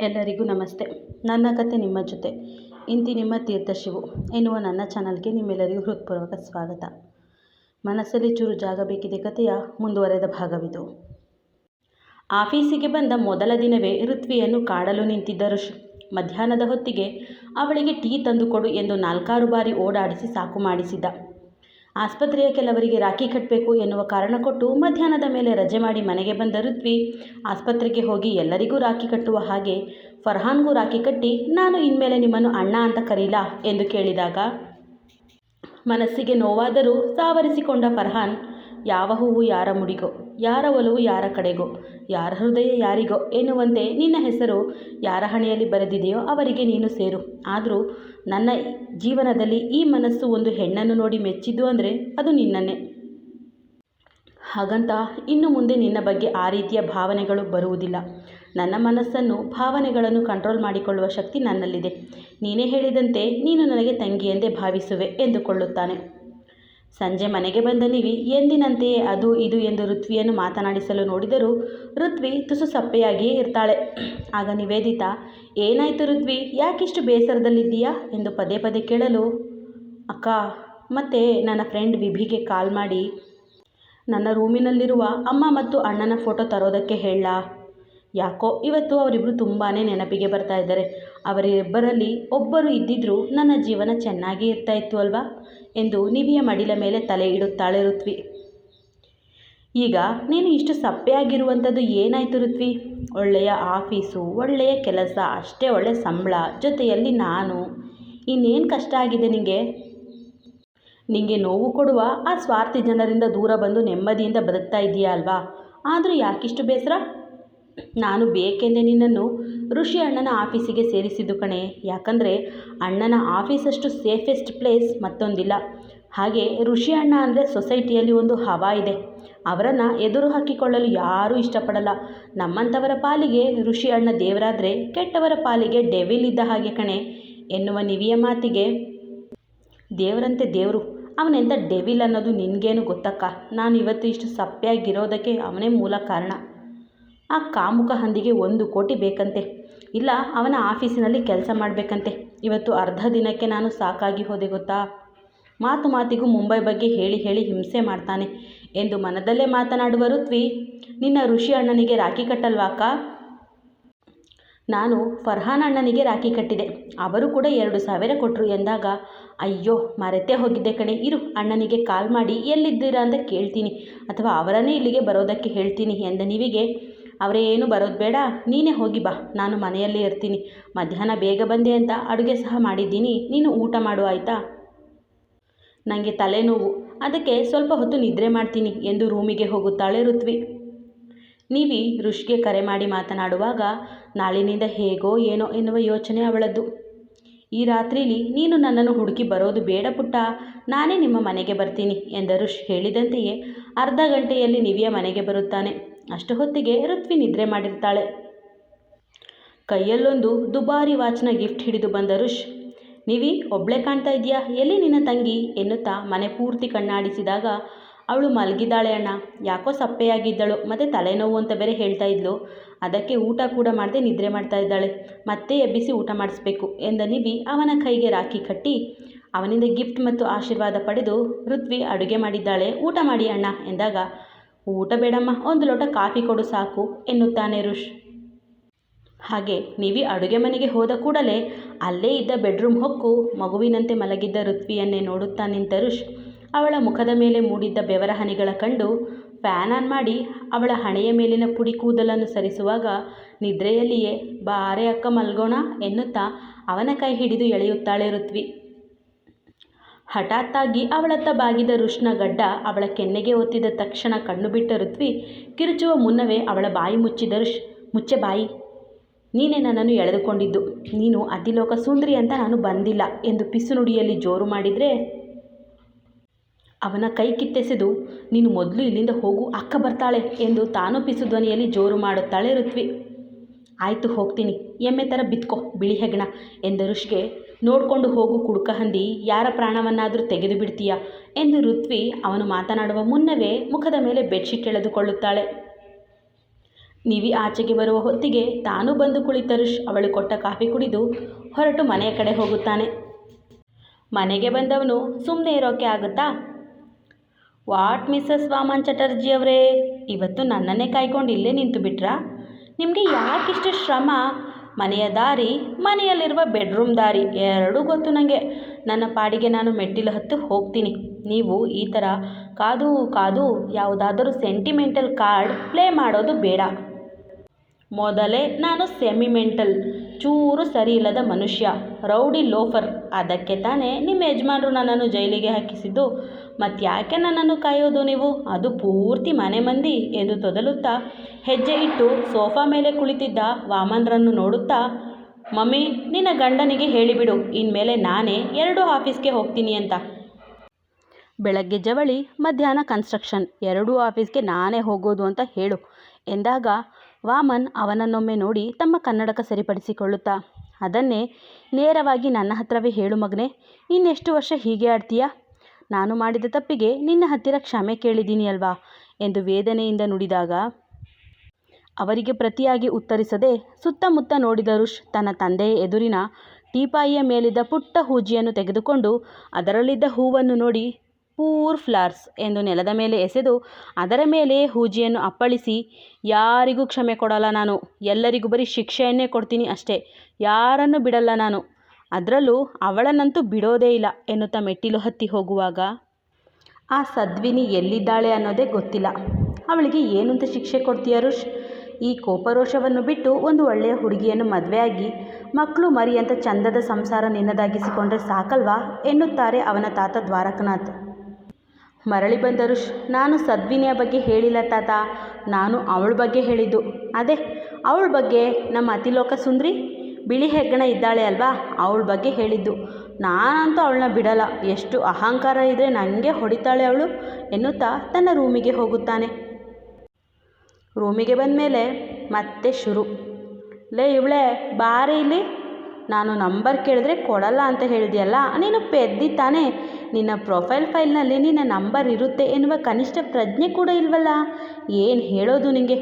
ಎಲ್ಲರಿಗೂ ನಮಸ್ತೆ. ನನ್ನ ಕತೆ ನಿಮ್ಮ ಜೊತೆ. ಇಂತಿ ನಿಮ್ಮ ತೀರ್ಥ ಶಿವು ಎನ್ನುವ ನನ್ನ ಚಾನಲ್ಗೆ ನಿಮ್ಮೆಲ್ಲರಿಗೂ ಹೃತ್ಪೂರ್ವಕ ಸ್ವಾಗತ. ಮನಸ್ಸಲ್ಲಿ ಚೂರು ಜಾಗ ಬೇಕಿದೆ ಕಥೆಯ ಮುಂದುವರೆದ ಭಾಗವಿದು. ಆಫೀಸಿಗೆ ಬಂದ ಮೊದಲ ದಿನವೇ ಋತ್ವಿಯನ್ನು ಕಾಡಲು ನಿಂತಿದ್ದ ಋಷಿ. ಮಧ್ಯಾಹ್ನದ ಹೊತ್ತಿಗೆ ಅವಳಿಗೆ ಟೀ ತಂದುಕೊಡು ಎಂದು ನಾಲ್ಕಾರು ಬಾರಿ ಓಡಾಡಿಸಿ ಸಾಕು ಮಾಡಿಸಿದ್ದ. ಆಸ್ಪತ್ರೆಯ ಕೆಲವರಿಗೆ ರಾಖಿ ಕಟ್ಟಬೇಕು ಎನ್ನುವ ಕಾರಣ ಕೊಟ್ಟು ಮಧ್ಯಾಹ್ನದ ಮೇಲೆ ರಜೆ ಮಾಡಿ ಮನೆಗೆ ಬಂದ ಋತ್ವಿ, ಆಸ್ಪತ್ರೆಗೆ ಹೋಗಿ ಎಲ್ಲರಿಗೂ ರಾಖಿ ಕಟ್ಟುವ ಹಾಗೆ ಫರ್ಹಾನ್ಗೂ ರಾಖಿ ಕಟ್ಟಿ, ನಾನು ಇನ್ಮೇಲೆ ನಿಮ್ಮನ್ನು ಅಣ್ಣ ಅಂತ ಕರೀಲಾ ಎಂದು ಕೇಳಿದಾಗ, ಮನಸ್ಸಿಗೆ ನೋವಾದರೂ ಸಾವರಿಸಿಕೊಂಡ ಫರ್ಹಾನ್, ಯಾವ ಹೂವು ಯಾರ ಮುಡಿಗೋ? ಯಾರ ಒಲವು ಯಾರ ಕಡೆಗೋ? ಯಾರ ಹೃದಯ ಯಾರಿಗೋ? ಎನ್ನುವಂತೆ ನಿನ್ನ ಹೆಸರು ಯಾರ ಹಣೆಯಲ್ಲಿ ಬರೆದಿದೆಯೋ ಅವರಿಗೆ ನೀನು ಸೇರು. ಆದರೂ ನನ್ನ ಜೀವನದಲ್ಲಿ ಈ ಮನಸ್ಸು ಒಂದು ಹೆಣ್ಣನ್ನು ನೋಡಿ ಮೆಚ್ಚಿದ್ದು ಅಂದರೆ ಅದು ನಿನ್ನನ್ನೇ. ಹಾಗಂತ ಇನ್ನು ಮುಂದೆ ನಿನ್ನ ಬಗ್ಗೆ ಆ ರೀತಿಯ ಭಾವನೆಗಳು ಬರುವುದಿಲ್ಲ. ನನ್ನ ಮನಸ್ಸನ್ನು ಭಾವನೆಗಳನ್ನು ಕಂಟ್ರೋಲ್ ಮಾಡಿಕೊಳ್ಳುವ ಶಕ್ತಿ ನನ್ನಲ್ಲಿದೆ. ನೀನೇ ಹೇಳಿದಂತೆ ನೀನು ನನಗೆ ತಂಗಿ ಎಂದೇ ಭಾವಿಸುವೆ ಎಂದುಕೊಳ್ಳುತ್ತಾನೆ. ಸಂಜೆ ಮನೆಗೆ ಬಂದ ನಿವಿ ಎಂದಿನಂತೆಯೇ ಅದು ಇದು ಎಂದು ಋತ್ವಿಯನ್ನು ಮಾತನಾಡಿಸಲು ನೋಡಿದರೂ ಋತ್ವಿ ತುಸು ಸಪ್ಪೆಯಾಗಿಯೇ ಇರ್ತಾಳೆ. ಆಗ ನಿವೇದಿತಾ, ಏನಾಯಿತು ಋತ್ವಿ, ಯಾಕಿಷ್ಟು ಬೇಸರದಲ್ಲಿದ್ದೀಯಾ? ಎಂದು ಪದೇ ಪದೇ ಕೇಳಲು, ಅಕ್ಕ, ಮತ್ತೆ ನನ್ನ ಫ್ರೆಂಡ್ ವಿಭಿಗೆ ಕಾಲ್ ಮಾಡಿ, ನನ್ನ ರೂಮಿನಲ್ಲಿರುವ ಅಮ್ಮ ಮತ್ತು ಅಣ್ಣನ ಫೋಟೋ ತರೋದಕ್ಕೆ ಹೇಳ. ಯಾಕೋ ಇವತ್ತು ಅವರಿಬ್ಬರು ತುಂಬಾ ನೆನಪಿಗೆ ಬರ್ತಾ ಇದ್ದಾರೆ. ಅವರಿಬ್ಬರಲ್ಲಿ ಒಬ್ಬರು ಇದ್ದಿದ್ದರೂ ನನ್ನ ಜೀವನ ಚೆನ್ನಾಗಿ ಇರ್ತಾ ಇತ್ತು ಅಲ್ವಾ? ಎಂದು ನಿವಿಯ ಮಡಿಲ ಮೇಲೆ ತಲೆ ಇಡುತ್ತಾಳೆ ಋತ್ವಿ. ಈಗ ನೀನು ಇಷ್ಟು ಸಪ್ಪೆಯಾಗಿರುವಂಥದ್ದು ಏನಾಯಿತು ಋತ್ವಿ? ಒಳ್ಳೆಯ ಆಫೀಸು, ಒಳ್ಳೆಯ ಕೆಲಸ, ಅಷ್ಟೇ ಒಳ್ಳೆಯ ಸಂಬಳ, ಜೊತೆಯಲ್ಲಿ ನಾನು. ಇನ್ನೇನು ಕಷ್ಟ ಆಗಿದೆ ನಿಮಗೆ ನಿಮಗೆ ನೋವು ಕೊಡುವ ಆ ಸ್ವಾರ್ಥಿ ಜನರಿಂದ ದೂರ ಬಂದು ನೆಮ್ಮದಿಯಿಂದ ಬದುಕ್ತಾ ಇದೆಯಾ ಅಲ್ವಾ? ಆದರೂ ಯಾಕಿಷ್ಟು ಬೇಸರ? ನಾನು ಬೇಕೆಂದೇ ನಿನ್ನನ್ನು ಋಷಿ ಅಣ್ಣನ ಆಫೀಸಿಗೆ ಸೇರಿಸಿದ್ದು ಕಣೆ. ಯಾಕಂದರೆ ಅಣ್ಣನ ಆಫೀಸಷ್ಟು ಸೇಫೆಸ್ಟ್ ಪ್ಲೇಸ್ ಮತ್ತೊಂದಿಲ್ಲ. ಹಾಗೆ ಋಷಿ ಅಣ್ಣ ಅಂದರೆ ಸೊಸೈಟಿಯಲ್ಲಿ ಒಂದು ಹವಾ ಇದೆ. ಅವರನ್ನು ಎದುರು ಹಾಕಿಕೊಳ್ಳಲು ಯಾರೂ ಇಷ್ಟಪಡಲ್ಲ. ನಮ್ಮಂಥವರ ಪಾಲಿಗೆ ಋಷಿ ಅಣ್ಣ ದೇವರಾದರೆ ಕೆಟ್ಟವರ ಪಾಲಿಗೆ ಡೆವಿಲ್ ಇದ್ದ ಹಾಗೆ ಕಣೆ. ಎನ್ನುವ ನಿವಿಯ ಮಾತಿಗೆ ದೇವರಂತೆ ದೇವರು. ಅವನೆಂಥ ಡೆವಿಲ್ ಅನ್ನೋದು ನಿನಗೇನು ಗೊತ್ತಕ್ಕ? ನಾನು ಇವತ್ತು ಇಷ್ಟು ಸಪ್ಪೆಯಾಗಿರೋದಕ್ಕೆ ಅವನೇ ಮೂಲ ಕಾರಣ. ಆ ಕಾಮುಕ ಹಂದಿಗೆ ಒಂದು ಕೋಟಿ ಬೇಕಂತೆ. ಇಲ್ಲ, ಅವನ ಆಫೀಸಿನಲ್ಲಿ ಕೆಲಸ ಮಾಡಬೇಕಂತೆ. ಇವತ್ತು ಅರ್ಧ ದಿನಕ್ಕೆ ನಾನು ಸಾಕಾಗಿ ಹೋದೆ ಗೊತ್ತಾ? ಮಾತು ಮಾತಿಗೂ ಮುಂಬೈ ಬಗ್ಗೆ ಹೇಳಿ ಹೇಳಿ ಹಿಂಸೆ ಮಾಡ್ತಾನೆ ಎಂದು ಮನದಲ್ಲೇ ಮಾತನಾಡುವ ಋತ್ವಿ, ನಿನ್ನ ಋಷಿ ಅಣ್ಣನಿಗೆ ರಾಖಿ ಕಟ್ಟಲ್ವಾಕ ನಾನು ಫರ್ಹಾನ್ ಅಣ್ಣನಿಗೆ ರಾಖಿ ಕಟ್ಟಿದೆ. ಅವರು ಕೂಡ ಎರಡು ಸಾವಿರ ಕೊಟ್ಟರು ಎಂದಾಗ, ಅಯ್ಯೋ, ಮರೆತೇ ಹೋಗಿದ್ದೆ ಕಣೆ. ಇರು, ಅಣ್ಣನಿಗೆ ಕಾಲ್ ಮಾಡಿ ಎಲ್ಲಿದ್ದೀರಾ ಅಂತ ಕೇಳ್ತೀನಿ ಅಥವಾ ಅವರನ್ನೇ ಇಲ್ಲಿಗೆ ಬರೋದಕ್ಕೆ ಹೇಳ್ತೀನಿ ಎಂದ ನೀವಿಗೆ ಅವರೇನು ಬರೋದು ಬೇಡ, ನೀನೇ ಹೋಗಿ ಬಾ, ನಾನು ಮನೆಯಲ್ಲೇ ಇರ್ತೀನಿ. ಮಧ್ಯಾಹ್ನ ಬೇಗ ಬಂದೆ ಅಂತ ಅಡುಗೆ ಸಹ ಮಾಡಿದ್ದೀನಿ, ನೀನು ಊಟ ಮಾಡು ಆಯಿತಾ? ನನಗೆ ತಲೆನೋವು, ಅದಕ್ಕೆ ಸ್ವಲ್ಪ ಹೊತ್ತು ನಿದ್ರೆ ಮಾಡ್ತೀನಿ ಎಂದು ರೂಮಿಗೆ ಹೋಗುತ್ತಾಳೆ ಋತ್ವಿ. ನೀವಿ ಋಷಿಗೆ ಕರೆ ಮಾಡಿ ಮಾತನಾಡುವಾಗ, ನಾಳಿನಿಂದ ಹೇಗೋ ಏನೋ ಎನ್ನುವ ಯೋಚನೆ ಅವಳದ್ದು. ಈ ರಾತ್ರಿಲಿ ನೀನು ನನ್ನನ್ನು ಹುಡುಕಿ ಬರೋದು ಬೇಡ ಪುಟ್ಟ, ನಾನೇ ನಿಮ್ಮ ಮನೆಗೆ ಬರ್ತೀನಿ ಎಂದ ಋಷ್ ಹೇಳಿದಂತೆಯೇ ಅರ್ಧ ಗಂಟೆಯಲ್ಲಿ ನಿವಿಯ ಮನೆಗೆ ಬರುತ್ತಾನೆ. ಅಷ್ಟು ಹೊತ್ತಿಗೆ ಋತ್ವಿ ನಿದ್ರೆ ಮಾಡಿರ್ತಾಳೆ. ಕೈಯಲ್ಲೊಂದು ದುಬಾರಿ ವಾಚ್ನ ಗಿಫ್ಟ್ ಹಿಡಿದು ಬಂದ ಋಷ್, ನಿವಿ ಒಬ್ಳೆ ಕಾಣ್ತಾ ಇದೆಯಾ ಎಲ್ಲಿ ನಿನ್ನ ತಂಗಿ? ಎನ್ನುತ್ತಾ ಮನೆ ಪೂರ್ತಿ ಕಣ್ಣಾಡಿಸಿದಾಗ ಅವಳು ಮಲಗಿದ್ದಾಳೆ, ಅಣ್ಣ, ಯಾಕೋ ಸಪ್ಪೆಯಾಗಿದ್ದಳು, ಮತ್ತು ತಲೆನೋವು ಅಂತ ಬೇರೆ ಹೇಳ್ತಾ ಇದ್ಲು. ಅದಕ್ಕೆ ಊಟ ಕೂಡ ಮಾಡದೆ ನಿದ್ರೆ ಮಾಡ್ತಾ ಇದ್ದಾಳೆ. ಮತ್ತೆ ಎಬ್ಬಿಸಿ ಊಟ ಮಾಡಿಸ್ಬೇಕು, ಎಂದ ನಿವಿ ಅವನ ಕೈಗೆ ರಾಖಿ ಕಟ್ಟಿ ಅವನಿಂದ ಗಿಫ್ಟ್ ಮತ್ತು ಆಶೀರ್ವಾದ ಪಡೆದು ಋತ್ವಿ ಅಡುಗೆ ಮಾಡಿದ್ದಾಳೆ. ಊಟ ಮಾಡಿ ಅಣ್ಣ, ಎಂದಾಗ ಊಟ ಬೇಡಮ್ಮ, ಒಂದು ಲೋಟ ಕಾಫಿ ಕೊಡು ಸಾಕು, ಎನ್ನುತ್ತಾನೆ ರುಷ್. ಹಾಗೆ ನಿವಿ ಅಡುಗೆ ಮನೆಗೆ ಹೋದ ಕೂಡಲೇ ಅಲ್ಲೇ ಇದ್ದ ಬೆಡ್ರೂಮ್ ಹೊಕ್ಕು ಮಗುವಿನಂತೆ ಮಲಗಿದ್ದ ಋತ್ವಿಯನ್ನೇ ನೋಡುತ್ತಾ ನಿಂತ ರುಷ್ ಅವಳ ಮುಖದ ಮೇಲೆ ಮೂಡಿದ್ದ ಬೆವರ ಹನಿಗಳ ಕಂಡು ಫ್ಯಾನ್ ಆನ್ ಮಾಡಿ ಅವಳ ಹಣೆಯ ಮೇಲಿನ ಪುಡಿ ಕೂದಲನ್ನು ಸರಿಸುವಾಗ ನಿದ್ರೆಯಲ್ಲಿಯೇ, ಬಾರೆ ಅಕ್ಕ ಮಲ್ಗೋಣ, ಎನ್ನುತ್ತಾ ಅವನ ಕೈ ಹಿಡಿದು ಎಳೆಯುತ್ತಾಳೆ ಋತ್ವಿ. ಹಠಾತ್ತಾಗಿ ಅವಳತ್ತ ಬಾಗಿದ ಋಷ್ನ ಗಡ್ಡ ಅವಳ ಕೆನ್ನೆಗೆ ಒತ್ತಿದ ತಕ್ಷಣ ಕಣ್ಣು ಬಿಟ್ಟ ಋತ್ವಿ ಕಿರುಚುವ ಮುನ್ನವೇ ಅವಳ ಬಾಯಿ ಮುಚ್ಚಿದ ರುಷ್, ಮುಚ್ಚೆ ಬಾಯಿ. ನೀನೇ ನನ್ನನ್ನು ಎಳೆದುಕೊಂಡಿದ್ದು. ನೀನು ಅತಿಲೋಕ ಸುಂದರಿ ಅಂತ ನಾನು ಬಂದಿಲ್ಲ ಎಂದು ಪಿಸು ನುಡಿಯಲ್ಲಿ ಜೋರು ಮಾಡಿದರೆ, ಅವನ ಕೈ ಕಿತ್ತೆಸೆದು, ನೀನು ಮೊದಲು ಇಲ್ಲಿಂದ ಹೋಗು, ಅಕ್ಕ ಬರ್ತಾಳೆ ಎಂದು ತಾನು ಪಿಸು ಧ್ವನಿಯಲ್ಲಿ ಜೋರು ಮಾಡುತ್ತಾಳೆ ಋತ್ವಿ. ಆಯಿತು ಹೋಗ್ತೀನಿ, ಎಮ್ಮೆ ಥರ ಬಿತ್ಕೋ, ಬಿಳಿ ಹೆಗ್ಣ ಎಂದ ಋಷಿಗೆ ನೋಡಿಕೊಂಡು ಹೋಗು ಕುಡುಕ ಹಂದಿ, ಯಾರ ಪ್ರಾಣವನ್ನಾದರೂ ತೆಗೆದು ಬಿಡ್ತೀಯಾ? ಎಂದು ಋತ್ವಿ ಅವನು ಮಾತನಾಡುವ ಮುನ್ನವೇ ಮುಖದ ಮೇಲೆ ಬೆಡ್ಶೀಟ್ ಎಳೆದುಕೊಳ್ಳುತ್ತಾಳೆ. ನಿವಿ ಆಚೆಗೆ ಬರುವ ಹೊತ್ತಿಗೆ ತಾನು ಬಂದು ಕುಳಿತರುಷ್, ಅವಳು ಕೊಟ್ಟ ಕಾಫಿ ಕುಡಿದು ಹೊರಟು ಮನೆಯ ಕಡೆ ಹೋಗುತ್ತಾನೆ. ಮನೆಗೆ ಬಂದವನು ಸುಮ್ಮನೆ ಇರೋಕೆ ಆಗುತ್ತಾ? ವಾಟ್ ಮಿಸಸ್ ವಾಮನ್ ಚಟರ್ಜಿ ಅವರೇ ಇವತ್ತು ನನ್ನನ್ನೇ ಕಾಯ್ಕೊಂಡು ಇಲ್ಲೇ ನಿಂತು ಬಿಟ್ರಾ ನಿಮಗೆ ಯಾಕಿಷ್ಟು ಶ್ರಮ? ಮನೆಯ ದಾರಿ, ಮನೆಯಲ್ಲಿರುವ ಬೆಡ್ರೂಮ್ ದಾರಿ, ಎರಡೂ ಗೊತ್ತು ನನಗೆ ನನ್ನ ಪಾಡಿಗೆ ನಾನು ಮೆಟ್ಟಿಲು ಹತ್ತು ಹೋಗ್ತೀನಿ. ನೀವು ಈ ಥರ ಕಾದು ಕಾದು ಯಾವುದಾದರೂ ಸೆಂಟಿಮೆಂಟಲ್ ಕಾರ್ಡ್ ಪ್ಲೇ ಮಾಡೋದು ಬೇಡ. ಮೊದಲೇ ನಾನು ಸೆಮಿಮೆಂಟಲ್, ಚೂರು ಸರಿ ಇಲ್ಲದ ಮನುಷ್ಯ, ರೌಡಿ ಲೋಫರ್. ಅದಕ್ಕೆ ತಾನೇ ನಿಮ್ಮ ಯಜಮಾನರು ನನ್ನನ್ನು ಜೈಲಿಗೆ ಹಾಕಿಸಿದ್ದು. ಮತ್ತ್ಯಾಕೆ ನನ್ನನ್ನು ಕಾಯೋದು ನೀವು? ಅದು ಪೂರ್ತಿ ಮನೆ ಮಂದಿ ಎಂದು ತೊದಲುತ್ತಾ ಹೆಜ್ಜೆ ಇಟ್ಟು ಸೋಫಾ ಮೇಲೆ ಕುಳಿತಿದ್ದ ವಾಮನ್ರನ್ನು ನೋಡುತ್ತಾ, ಮಮ್ಮಿ, ನಿನ್ನ ಗಂಡನಿಗೆ ಹೇಳಿಬಿಡು, ಇನ್ಮೇಲೆ ನಾನೇ ಎರಡು ಆಫೀಸ್ಗೆ ಹೋಗ್ತೀನಿ ಅಂತ. ಬೆಳಗ್ಗೆ ಜವಳಿ, ಮಧ್ಯಾಹ್ನ ಕನ್ಸ್ಟ್ರಕ್ಷನ್, ಎರಡೂ ಆಫೀಸ್ಗೆ ನಾನೇ ಹೋಗೋದು ಅಂತ ಹೇಳು, ಎಂದಾಗ ವಾಮನ್ ಅವನನ್ನೊಮ್ಮೆ ನೋಡಿ ತಮ್ಮ ಕನ್ನಡಕ ಸರಿಪಡಿಸಿಕೊಳ್ಳುತ್ತಾ, ಅದನ್ನೇ ನೇರವಾಗಿ ನನ್ನ ಹತ್ರವೇ ಹೇಳು ಮಗನೇ, ಇನ್ನೆಷ್ಟು ವರ್ಷ ಹೀಗೆ ಆಡ್ತೀಯಾ? ನಾನು ಮಾಡಿದ ತಪ್ಪಿಗೆ ನಿನ್ನ ಹತ್ತಿರ ಕ್ಷಮೆ ಕೇಳಿದ್ದೀನಿ ಅಲ್ವಾ ಎಂದು ವೇದನೆಯಿಂದ ನುಡಿದಾಗ, ಅವರಿಗೆ ಪ್ರತಿಯಾಗಿ ಉತ್ತರಿಸದೆ ಸುತ್ತಮುತ್ತ ನೋಡಿದ ರುಷ್ ತನ್ನ ತಂದೆಯ ಎದುರಿನ ಟೀಪಾಯಿಯ ಮೇಲಿದ್ದ ಪುಟ್ಟ ಹೂಜಿಯನ್ನು ತೆಗೆದುಕೊಂಡು ಅದರಲ್ಲಿದ್ದ ಹೂವನ್ನು ನೋಡಿ, ಪೂರ್ ಫ್ಲಾರ್ಸ್ ಎಂದು ನೆಲದ ಮೇಲೆ ಎಸೆದು ಅದರ ಮೇಲೆ ಹೂಜಿಯನ್ನು ಅಪ್ಪಳಿಸಿ, ಯಾರಿಗೂ ಕ್ಷಮೆ ಕೊಡಲ್ಲ ನಾನು, ಎಲ್ಲರಿಗೂ ಬರೀ ಶಿಕ್ಷೆಯನ್ನೇ ಕೊಡ್ತೀನಿ ಅಷ್ಟೇ, ಯಾರನ್ನು ಬಿಡಲ್ಲ ನಾನು ಅದರಲ್ಲೂ ಅವಳನ್ನಂತೂ ಬಿಡೋದೇ ಇಲ್ಲ ಎನ್ನುತ್ತಾ ಮೆಟ್ಟಿಲು ಹತ್ತಿ ಹೋಗುವಾಗ. ಆ ಸದ್ವಿನಿ ಎಲ್ಲಿದ್ದಾಳೆ ಅನ್ನೋದೇ ಗೊತ್ತಿಲ್ಲ. ಅವಳಿಗೆ ಏನಂತ ಶಿಕ್ಷೆ ಕೊಡ್ತೀಯ ರುಷ್? ಈ ಕೋಪರೋಷವನ್ನು ಬಿಟ್ಟು ಒಂದು ಒಳ್ಳೆಯ ಹುಡುಗಿಯನ್ನು ಮದುವೆಯಾಗಿ ಮಕ್ಕಳು ಮರಿ ಅಂತ ಚಂದದ ಸಂಸಾರ ನಿನ್ನದಾಗಿಸಿಕೊಂಡ್ರೆ ಸಾಕಲ್ವಾ? ಎನ್ನುತ್ತಾರೆ ಅವನ ತಾತ ದ್ವಾರಕನಾಥ್. ಮರಳಿ ಬಂದ ನಾನು ಸದ್ವಿನಿಯ ಬಗ್ಗೆ ಹೇಳಿಲ್ಲ ತಾತ. ನಾನು ಅವಳ ಬಗ್ಗೆ ಹೇಳಿದ್ದು. ಅದೇ, ಅವಳ ಬಗ್ಗೆ ನಮ್ಮ ಅತಿಲೋಕ ಸುಂದ್ರಿ? ಬಿಳಿ ಹೆಗ್ಗಣ ಇದ್ದಾಳೆ ಅಲ್ವಾ? ಅವಳ ಬಗ್ಗೆ ಹೇಳಿದ್ದು. ನಾನಂತೂ ಅವಳನ್ನ ಬಿಡಲ್ಲ. ಎಷ್ಟು ಅಹಂಕಾರ ಇದ್ದರೆ ನನಗೆ ಹೊಡಿತಾಳೆ ಅವಳು ಎನ್ನುತ್ತಾ ತನ್ನ ರೂಮಿಗೆ ಹೋಗುತ್ತಾನೆ. ರೂಮಿಗೆ ಬಂದ ಮೇಲೆ ಮತ್ತೆ ಶುರು. ಲೇ ಇವಳೆ, ಬಾರಿ ಇಲ್ಲಿ. ನಾನು ನಂಬರ್ ಕೇಳಿದ್ರೆ ಕೊಡಲ್ಲ ಅಂತ ಹೇಳಿದೆಯಲ್ಲ, ನೀನು ಪೆದ್ದಿ ತಾನೆ. ನಿನ್ನ ಪ್ರೊಫೈಲ್ ಫೈಲ್ನಲ್ಲಿ ನಿನ್ನ ನಂಬರ್ ಇರುತ್ತೆ ಎನ್ನುವ ಕನಿಷ್ಠ ಪ್ರಜ್ಞೆ ಕೂಡ ಇಲ್ವಲ್ಲ? ಏನು ಹೇಳೋದು ನಿನಗೆ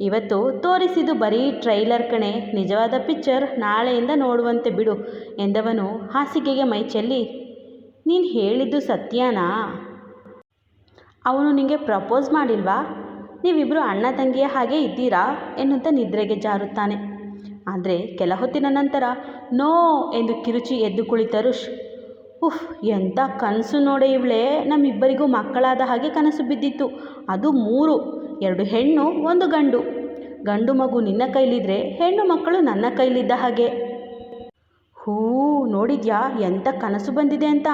ಇವತ್ತು ತೋರಿಸಿದ್ದು ಬರೀ ಟ್ರೈಲರ್ ಕಣೆ. ನಿಜವಾದ ಪಿಕ್ಚರ್ ನಾಳೆಯಿಂದ ನೋಡುವಂತೆ ಬಿಡು, ಎಂದವನು ಹಾಸಿಗೆಗೆ ಮೈ ಚೆಲ್ಲಿ. ನೀನು ಹೇಳಿದ್ದು ಸತ್ಯನಾ? ಅವನು ನಿಮಗೆ ಪ್ರಪೋಸ್ ಮಾಡಿಲ್ವಾ? ನೀವಿಬ್ಬರು ಅಣ್ಣ ತಂಗಿಯ ಹಾಗೆ ಇದ್ದೀರಾ? ಎನ್ನುತ್ತಾ ನಿದ್ರೆಗೆ ಜಾರುತ್ತಾನೆ. ಆದರೆ ಕೆಲ ಹೊತ್ತಿನ ನಂತರ, ನೋ ಎಂದು ಕಿರುಚಿ ಎದ್ದು ಕುಳಿತ ರುಷ್. ಉಫ್, ಎಂಥ ಕನಸು ನೋಡೆ ಇವಳೇ. ನಮ್ಮಿಬ್ಬರಿಗೂ ಮಕ್ಕಳಾದ ಹಾಗೆ ಕನಸು ಬಿದ್ದಿತ್ತು. ಅದು ಮೂರು, ಎರಡು ಹೆಣ್ಣು, ಒಂದು ಗಂಡು. ಗಂಡು ಮಗು ನಿನ್ನ ಕೈಲಿದ್ರೆ, ಹೆಣ್ಣು ಮಕ್ಕಳು ನನ್ನ ಕೈಲಿದ್ದ ಹಾಗೆ. ಹೂ, ನೋಡಿದ್ಯಾ, ಎಂಥ ಕನಸು ಬಂದಿದೆ ಅಂತ.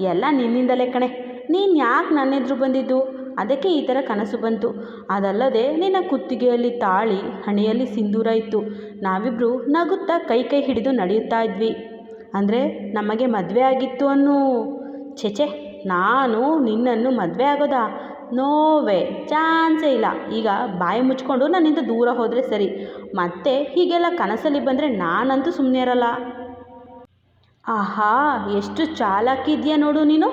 ಎಲ್ಲ ನಿನ್ನಿಂದಲೇ ಕಣೆ. ನೀನು ಯಾಕೆ ನನ್ನೆದ್ರು ಬಂದಿದ್ದು? ಅದಕ್ಕೆ ಈ ಥರ ಕನಸು ಬಂತು. ಅದಲ್ಲದೆ ನಿನ್ನ ಕುತ್ತಿಗೆಯಲ್ಲಿ ತಾಳಿ, ಹಣೆಯಲ್ಲಿ ಸಿಂಧೂರ ಇತ್ತು. ನಾವಿಬ್ಬರು ನಗುತ್ತಾ ಕೈ ಕೈ ಹಿಡಿದು ನಡೆಯುತ್ತಾ ಇದ್ವಿ. ಅಂದರೆ ನಮಗೆ ಮದುವೆ ಆಗಿತ್ತು ಅನ್ನೋ ಛೆಛೆ ನಾನು ನಿನ್ನನ್ನು ಮದುವೆ ಆಗೋದಾ? ನೋವೇ ಚಾನ್ಸೇ ಇಲ್ಲ. ಈಗ ಬಾಯಿ ಮುಚ್ಕೊಂಡು ನನ್ನಿಂದ ದೂರ ಹೋದರೆ ಸರಿ. ಮತ್ತೆ ಹೀಗೆಲ್ಲ ಕನಸಲ್ಲಿ ಬಂದರೆ ನಾನಂತೂ ಸುಮ್ಮನೆ ಇರಲ್ಲ. ಆಹಾ, ಎಷ್ಟು ಚಾಲಾಕಿದೆಯಾ ನೋಡು ನೀನು.